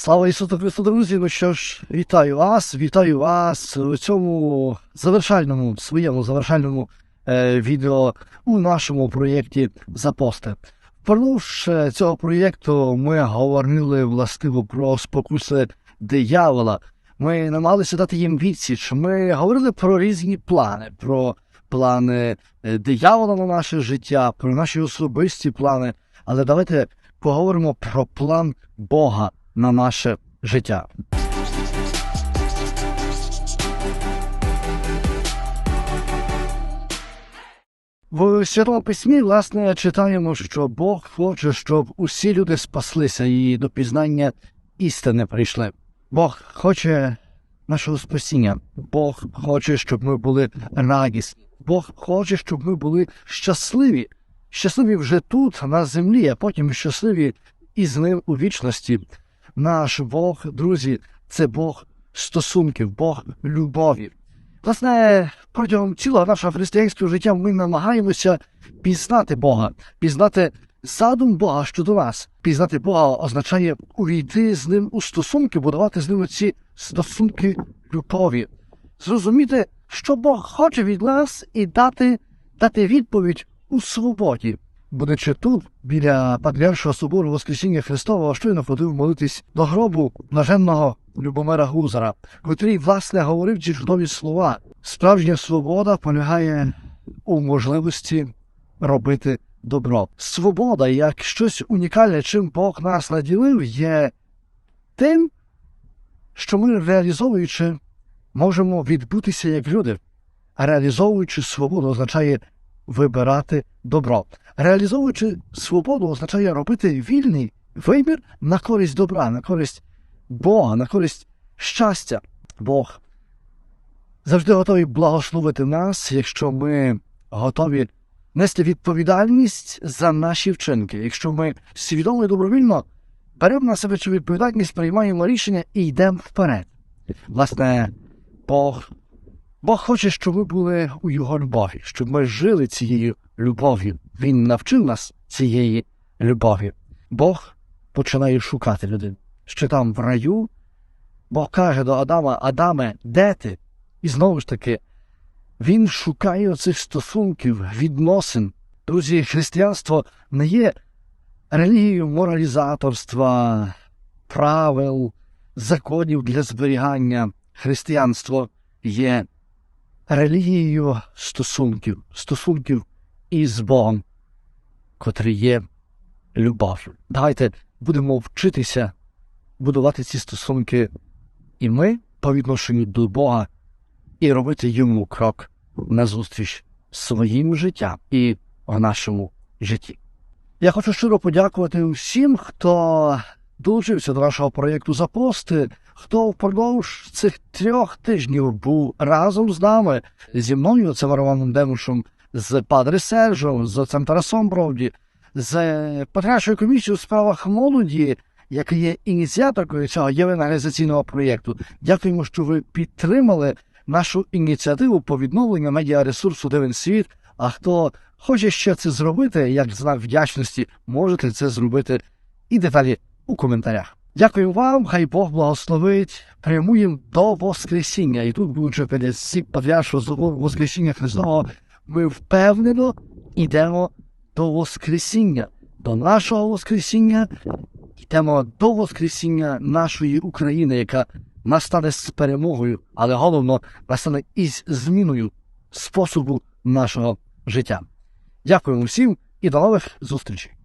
Слава Ісусу Христу, друзі! Ну що ж, вітаю вас, вітаю вас у цьому завершальному своєму завершальному е, відео у нашому проєкті Запости. Впродовж е, цього проєкту ми говорили властиво про спокуси диявола. Ми намагалися дати їм відсіч. Ми говорили про різні плани, про плани е, диявола на наше життя, про наші особисті плани. Але давайте поговоримо про план Бога на наше життя. В Святому Письмі, власне, читаємо, що Бог хоче, щоб усі люди спаслися і до пізнання істини прийшли. Бог хоче нашого спасіння. Бог хоче, щоб ми були радісні. Бог хоче, щоб ми були щасливі. Щасливі вже тут, на землі, а потім щасливі і з ним у вічності. Наш Бог, друзі, це Бог стосунків, Бог любові. Власне, протягом цілого нашого християнського життя ми намагаємося пізнати Бога, пізнати задум Бога щодо нас. Пізнати Бога означає увійти з ним у стосунки, будувати з ним ці стосунки любові, зрозуміти, що Бог хоче від нас, і дати, дати відповідь у свободі. Будучи тут, біля Патріаршого собору Воскресіння Христового, щойно ходив молитись до гробу блаженного Любомира Гузара, котрий, власне, говорив ці чудові слова. Справжня свобода полягає у можливості робити добро. Свобода, як щось унікальне, чим Бог нас наділив, є тим, що ми, реалізовуючи, можемо відбутися як люди. А реалізовуючи свободу, означає вибирати добро. Реалізовуючи свободу, означає робити вільний вибір на користь добра, на користь Бога, на користь щастя. Бог завжди готовий благословити нас, якщо ми готові нести відповідальність за наші вчинки. Якщо ми свідомо і добровільно беремо на себе цю відповідальність, приймаємо рішення і йдемо вперед. Власне, Бог Бог хоче, щоб ми були у його любові, щоб ми жили цією любов'ю. Він навчив нас цієї любові. Бог починає шукати людину. Ще там в раю Бог каже до Адама: Адаме, де ти? І знову ж таки, він шукає оцих стосунків, відносин. Друзі, християнство не є релігією моралізаторства, правил, законів для зберігання. Християнство є релігією стосунків, стосунків із Богом, котрий є любов'ю. Давайте будемо вчитися будувати ці стосунки і ми по відношенню до Бога, і робити йому крок назустріч своїм життям і в нашому житті. Я хочу щиро подякувати всім, хто долучився до нашого проєкту запости, хто впродовж цих трьох тижнів був разом з нами, зі мною, це Романом Демушем, з Падре Сержем, з отцем Тарасом Бровді, з Патріаршою комісією у справах молоді, яка є ініціаторкою цього євангелізаційного проєкту. Дякуємо, що ви підтримали нашу ініціативу по відновленню медіаресурсу Дивен світ. А хто хоче ще це зробити, як знак вдячності, можете це зробити і деталі у коментарях. Дякую вам, хай Бог благословить. Прямуємо до Воскресіння. І тут, будучи перед всі патріаршого собору Воскресіння Христового, ми впевнено йдемо до Воскресіння, до нашого Воскресіння, йдемо до Воскресіння нашої України, яка настане з перемогою, але головно настане із зміною способу нашого життя. Дякуємо всім і до нових зустрічей.